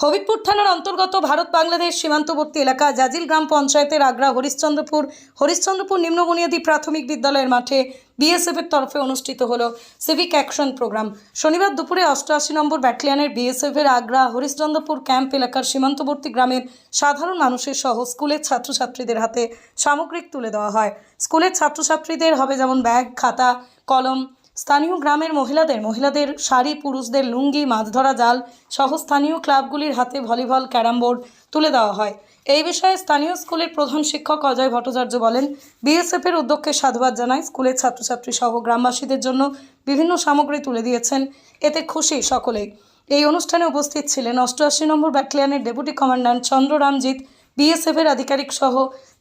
হবিবপুর থানার অন্তর্গত ভারত বাংলাদেশ সীমান্তবর্তী এলাকা জাজিল গ্রাম পঞ্চায়েতের আগ্রা হরিশ্চন্দ্রপুর হরিশ্চন্দ্রপুর নিম্ন বুনিয়াদী প্রাথমিক বিদ্যালয়ের মাঠে বিএসএফের তরফে অনুষ্ঠিত হলো সিভিক অ্যাকশন প্রোগ্রাম শনিবার দুপুরে অষ্টআশি নম্বর ব্যাটালিয়নের বিএসএফের আগ্রা হরিশ্চন্দ্রপুর ক্যাম্প এলাকার সীমান্তবর্তী গ্রামের সাধারণ মানুষের সহ স্কুলের ছাত্রছাত্রীদের হাতে সামগ্রিক তুলে দেওয়া হয়। স্কুলের ছাত্রছাত্রীদের হবে যেমন ব্যাগ, খাতা, কলম স্থানীয় গ্রামের মহিলাদের মহিলাদের শাড়ি, পুরুষদের লুঙ্গি, মাছ ধরা জাল সহ স্থানীয় ক্লাবগুলির হাতে ভলিবল, ক্যারাম বোর্ড তুলে দেওয়া হয়। এই বিষয়ে স্থানীয় স্কুলের প্রধান শিক্ষক অজয় ভট্টাচার্য বলেন বিএসএফের উদ্যোগকে সাধুবাদ জানায় স্কুলের ছাত্রছাত্রী সহ গ্রামবাসীদের জন্য বিভিন্ন সামগ্রী তুলে দিয়েছেন। এতে খুশি সকলেই। এই অনুষ্ঠানে উপস্থিত ছিলেন অষ্টআশি নম্বর ব্যাটালিয়নের ডেপুটি কমান্ডান্ট চন্দ্র চন্দ্ররামজিৎ বিএসএফের আধিকারিক সহ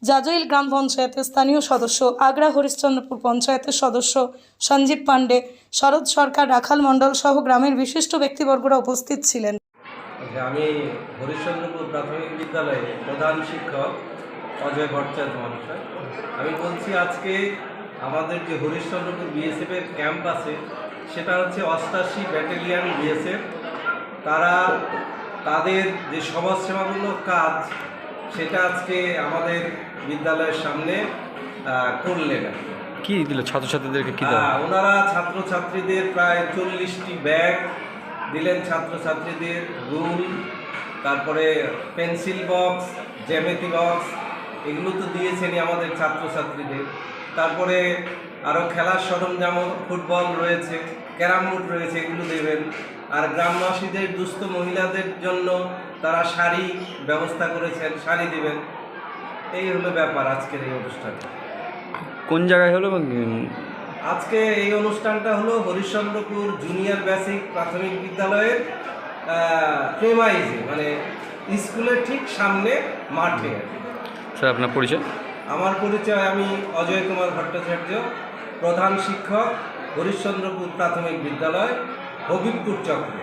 জাজইল গ্রাম পঞ্চায়েতের স্থানীয় সদস্য, আগ্রা হরিশ্চন্দ্রপুর পঞ্চায়েতের সদস্য সঞ্জীব পাণ্ডে, শরৎ সরকার, রাখাল মণ্ডল সহ গ্রামের বিশিষ্ট ব্যক্তিবর্গরা উপস্থিত ছিলেন। আমি হরিশ্চন্দ্রপুর প্রাথমিক বিদ্যালয়ে প্রধান শিক্ষক অজয় ভট্টাচার্য মহাশয়। আমি বলছি আজকে আমাদের যে হরিশ্চন্দ্রপুর বিএসএফের ক্যাম্প আছে, সেটা হচ্ছে অষ্টাশি ব্যাটালিয়ান বিএসএফ। তারা তাদের যে সমাজসেবামূলক কাজ সেটা আজকে আমাদের বিদ্যালয়ের সামনে করলেন কি। দিল? ছাত্রছাত্রীদেরকে কি ওনারা ছাত্রছাত্রীদের প্রায় চল্লিশটি ব্যাগ দিলেন ছাত্রছাত্রীদের রুল তারপরে পেন্সিল বক্স জ্যামেতি বক্স এগুলো তো দিয়েছেনই আমাদের ছাত্রছাত্রীদের। তারপরে আরও খেলার সরঞ্জাম ফুটবল রয়েছে ক্যারাম বোর্ড রয়েছে এগুলো দেবেন। আর গ্রামবাসীদের দুস্থ মহিলাদের জন্য তারা শাড়ি ব্যবস্থা করেছেন শাড়ি দেবেন। এই হলো ব্যাপার আজকের এই অনুষ্ঠানে কোন জায়গায় হলো আজকে এই অনুষ্ঠানটা হলো হরিশ্চন্দ্রপুর জুনিয়র বেসিক প্রাথমিক বিদ্যালয়ের প্রেমাইজে মানে স্কুলের ঠিক সামনে মাঠে। স্যার আপনার পরিচয়? আমার পরিচয় আমি অজয় কুমার ভট্টাচার্য প্রধান শিক্ষক হরিশ্চন্দ্রপুর প্রাথমিক বিদ্যালয় হবিবপুর চক্র।